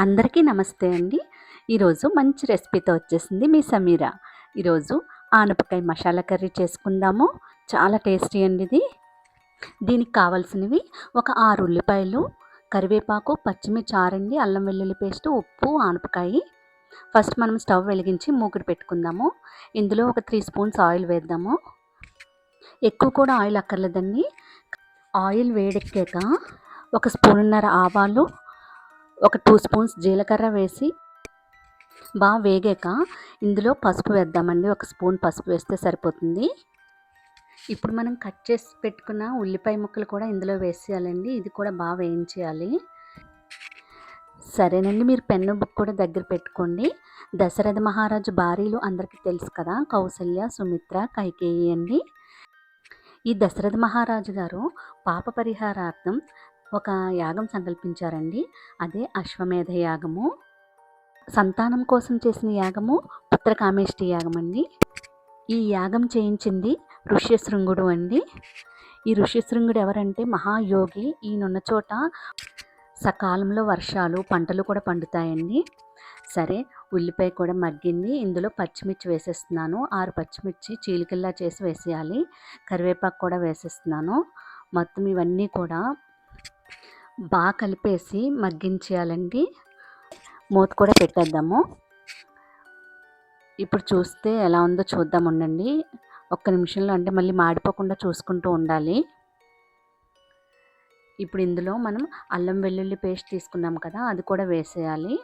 అందరికీ నమస్తే అండి. ఈరోజు మంచి రెసిపీతో వచ్చేసింది మీ సమీరా. ఈరోజు ఆనపకాయ మసాలా కర్రీ చేసుకుందాము. చాలా టేస్టీ అండి ఇది. దీనికి కావాల్సినవి ఒక ఆరు ఉల్లిపాయలు కరివేపాకు పచ్చిమిర్చి ఆరండి అల్లం వెల్లుల్లి పేస్ట్ ఉప్పు ఆనపకాయ. ఫస్ట్ మనం స్టవ్ వెలిగించి మూకుడు పెట్టుకుందాము. ఇందులో ఒక త్రీ స్పూన్స్ ఆయిల్ వేద్దాము. ఎక్కువ కూడా ఆయిల్ అక్కర్లేదండి. ఆయిల్ వేడెక్కాక ఒక స్పూన్నర ఆవాలు ఒక టూ స్పూన్స్ జీలకర్ర వేసి బాగా వేగాక ఇందులో పసుపు వేద్దామండి. ఒక స్పూన్ పసుపు వేస్తే సరిపోతుంది. ఇప్పుడు మనం కట్ చేసి పెట్టుకున్న ఉల్లిపాయ ముక్కలు కూడా ఇందులో వేసేయాలండి. ఇది కూడా బాగా వేయించేయాలి. సరేనండి మీరు పెన్ను బుక్ కూడా దగ్గర పెట్టుకోండి. దశరథ మహారాజు భార్యలు అందరికీ తెలుసు కదా కౌసల్య సుమిత్ర కైకేయి అండి. ఈ దశరథ మహారాజు గారు పాప పరిహారార్థం ఒక యాగం సంకల్పించారండి. అదే అశ్వమేధ యాగము. సంతానం కోసం చేసిన యాగము పుత్రకామేష్టి యాగం అండి ఈ యాగం చేయించింది ఋష్యశృంగుడు అండి. ఈ ఋష్యశృంగుడు ఎవరంటే మహాయోగి. ఈయనున్న చోట సకాలంలో వర్షాలు పంటలు కూడా పండుతాయండి. సరే ఉల్లిపాయ కూడా మగ్గింది. ఇందులో పచ్చిమిర్చి వేసేస్తున్నాను. ఆరు పచ్చిమిర్చి చీలికల్లా చేసి వేసేయాలి. కరివేపాకు కూడా వేసేస్తున్నాను. మొత్తం ఇవన్నీ కూడా బాగా కలిపేసి మగ్గించేయాలండి. మూత కూడా పెట్టేద్దాము. ఇప్పుడు చూస్తే ఎలా ఉందో చూద్దాం ఉండండి. ఒక్క నిమిషంలో అంటే మళ్ళీ మాడిపోకుండా చూసుకుంటూ ఉండాలి. ఇప్పుడు ఇందులో మనం అల్లం వెల్లుల్లి పేస్ట్ తీసుకున్నాం కదా అది కూడా వేసేయాలి.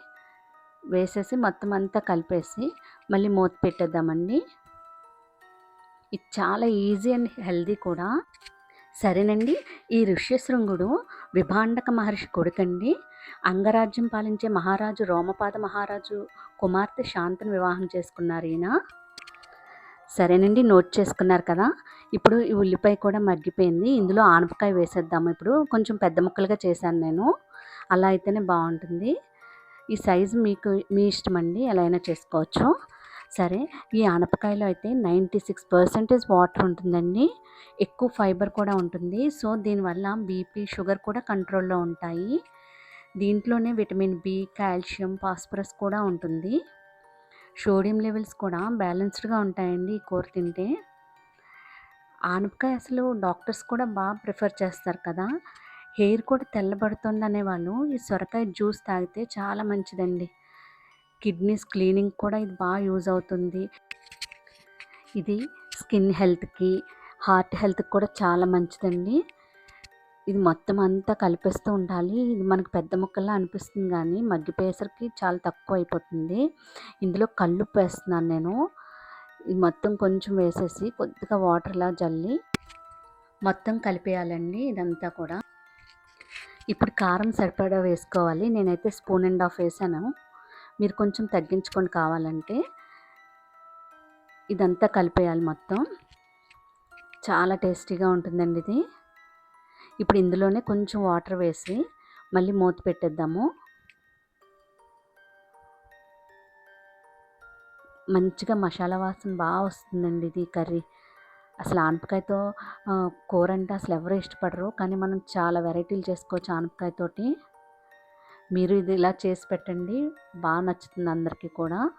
వేసేసి మొత్తం అంతా కలిపేసి మళ్ళీ మూత పెట్టేద్దామండి. ఇది చాలా ఈజీ అండ్ హెల్దీ కూడా. సరేనండి. ఈ ఋష్యశృంగుడు విభాండక మహర్షి కొడుకండి. అంగరాజ్యం పాలించే మహారాజు రోమపాద మహారాజు కుమార్తె శాంతను వివాహం చేసుకున్నారు ఈయన. సరేనండి నోట్ చేసుకున్నారు కదా. ఇప్పుడు ఈ ఉల్లిపాయ కూడా మగ్గిపోయింది. ఇందులో ఆనపకాయ వేసేద్దాము. ఇప్పుడు కొంచెం పెద్ద ముక్కలుగా చేశాను నేను. అలా అయితేనే బాగుంటుంది. ఈ సైజు మీకు మీ ఇష్టం అండి ఎలా అయినా చేసుకోవచ్చు. సరే ఈ ఆనపకాయలో అయితే నైంటీ సిక్స్ పర్సెంటేజ్ వాటర్ ఉంటుందండి. ఎక్కువ ఫైబర్ కూడా ఉంటుంది. సో దీనివల్ల బీపీ షుగర్ కూడా కంట్రోల్లో ఉంటాయి. దీంట్లోనే విటమిన్ బి కాల్షియం ఫాస్ఫరస్ కూడా ఉంటుంది. సోడియం లెవెల్స్ కూడా బ్యాలెన్స్డ్గా ఉంటాయండి ఈ కూర తింటే. ఆనపకాయ అసలు డాక్టర్స్ కూడా బాగా ప్రిఫర్ చేస్తారు కదా. హెయిర్ కూడా తెల్లబడుతుంది అనేవాళ్ళు ఈ సొరకాయ జ్యూస్ తాగితే చాలా మంచిదండి. కిడ్నీస్ క్లీనింగ్ కూడా ఇది బాగా యూజ్ అవుతుంది. ఇది స్కిన్ హెల్త్కి హార్ట్ హెల్త్కి కూడా చాలా మంచిదండి. ఇది మొత్తం అంతా కలిపేస్తూ ఉండాలి. ఇది మనకు పెద్ద ముక్కల్లా అనిపిస్తుంది కానీ మగ్గిపోయేసరికి చాలా తక్కువ అయిపోతుంది. ఇందులో కళ్ళు వేస్తున్నాను నేను. ఇది మొత్తం కొంచెం వేసేసి కొద్దిగా వాటర్లా జల్లి మొత్తం కలిపేయాలండి ఇదంతా కూడా. ఇప్పుడు కారం సరిపడా వేసుకోవాలి. నేనైతే స్పూన్ అండ్ హాఫ్ వేసాను. మీరు కొంచెం తగ్గించుకొని కావాలంటే ఇదంతా కలిపేయాలి మొత్తం. చాలా టేస్టీగా ఉంటుందండి ఇది. ఇప్పుడు ఇందులోనే కొంచెం వాటర్ వేసి మళ్ళీ మూత పెట్టేద్దాము. మంచిగా మసాలా వాసన బాగా వస్తుందండి ఇది కర్రీ. అసలు ఆనపకాయతో కూర అంటే అసలు ఎవరు ఇష్టపడరు కానీ మనం చాలా వెరైటీలు చేసుకోవచ్చు ఆనపకాయతోటి. మీరు ఇది ఇలా చేసి పెట్టండి. బాగా నచ్చుతుంది అందరికీ కూడా.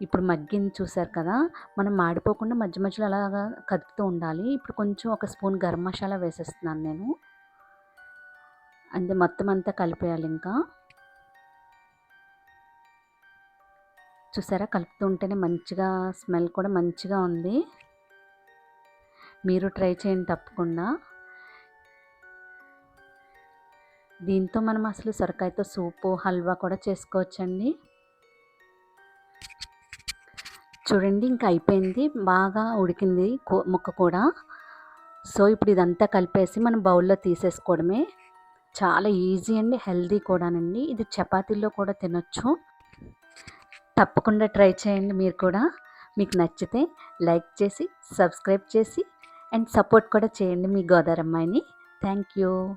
ఇప్పుడు మగ్గింది చూసారు కదా మనం మాడిపోకుండా మధ్య మధ్యలో అలాగా కదుపుతూ ఉండాలి. ఇప్పుడు కొంచెం ఒక స్పూన్ గరం మసాలా వేసేస్తున్నాను నేను. అంతే మొత్తం అంతా కలిపేయాలి ఇంకా. చూసారా కలుపుతూ ఉంటేనే మంచిగా స్మెల్ కూడా మంచిగా ఉంది. మీరు ట్రై చేయండి తప్పకుండా. దీంతో మనం అసలు సొరకాయతో సూపు హల్వా కూడా చేసుకోవచ్చండి. చూడండి ఇంకా అయిపోయింది. బాగా ఉడికింది ముక్క కూడా. సో ఇప్పుడు ఇదంతా కలిపేసి మనం బౌల్లో తీసేసుకోవడమే. చాలా ఈజీ అండి హెల్దీ కూడానండి. ఇది చపాతీల్లో కూడా తినొచ్చు. తప్పకుండా ట్రై చేయండి మీరు కూడా. మీకు నచ్చితే లైక్ చేసి సబ్స్క్రైబ్ చేసి అండ్ సపోర్ట్ కూడా చేయండి మీ గోదావరి అమ్మాయిని థ్యాంక్ యూ.